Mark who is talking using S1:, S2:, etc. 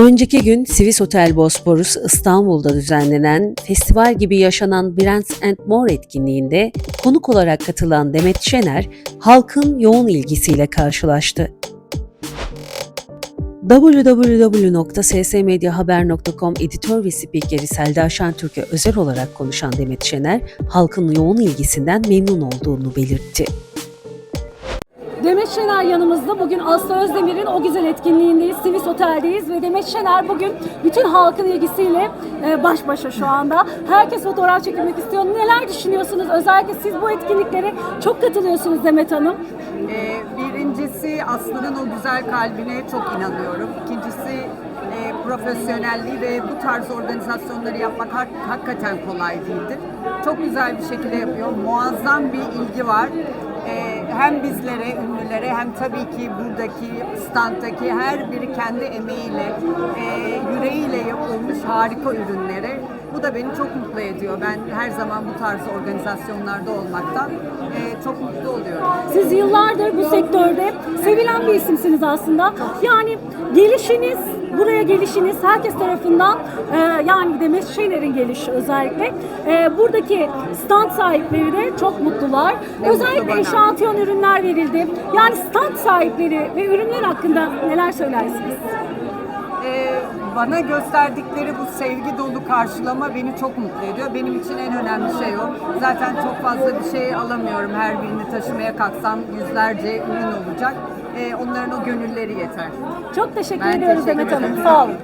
S1: Önceki gün Swiss Hotel Bosporus İstanbul'da düzenlenen festival gibi yaşanan Brands and More etkinliğinde konuk olarak katılan Demet Şener, halkın yoğun ilgisiyle karşılaştı. www.ssmedyahaber.com editör ve spikeri Selda Şentürk'e özel olarak konuşan Demet Şener, halkın yoğun ilgisinden memnun olduğunu belirtti.
S2: Demet Şener yanımızda. Bugün Aslı Özdemir'in o güzel etkinliğindeyiz. Swiss Otel'deyiz ve Demet Şener bugün bütün halkın ilgisiyle e, baş başa şu anda. Herkes fotoğraf çekilmek istiyor. Neler düşünüyorsunuz? Özellikle siz bu etkinliklere çok katılıyorsunuz Demet Hanım.
S3: Ee, birincisi Aslı'nın o güzel kalbine çok inanıyorum. İkincisi e, profesyonelliği ve bu tarz organizasyonları yapmak hak- hakikaten kolay değildir. Çok güzel bir şekilde yapıyor. Muazzam bir ilgi var. Ee, hem bizlere, ünlülere hem tabii ki buradaki standtaki her biri kendi emeğiyle, e, yüreğiyle yapılmış harika ürünlere. Bu da beni çok mutlu ediyor. Ben her zaman bu tarz organizasyonlarda olmaktan e, çok mutlu oluyorum.
S2: Siz yıllardır bu sektörde sevilen bir isimsiniz aslında. Yani gelişiniz, buraya gelişiniz herkes tarafından e, yani Demet Şener'in gelişi özellikle e, buradaki stand sahipleri de çok mutlular. Özellikle eşantiyon ürünler verildi. Yani stand sahipleri ve ürünler hakkında neler söylersiniz?
S3: Ee, bana gösterdikleri bu sevgi dolu karşılama beni çok mutlu ediyor. Benim için en önemli şey o. Zaten çok fazla bir şey alamıyorum. Her birini taşımaya kalksam yüzlerce ürün olacak. Ee, onların o gönülleri yeter.
S2: Çok teşekkür
S3: Ben
S2: ediyoruz
S3: teşekkür
S2: Demet Hanım. Sağ olun.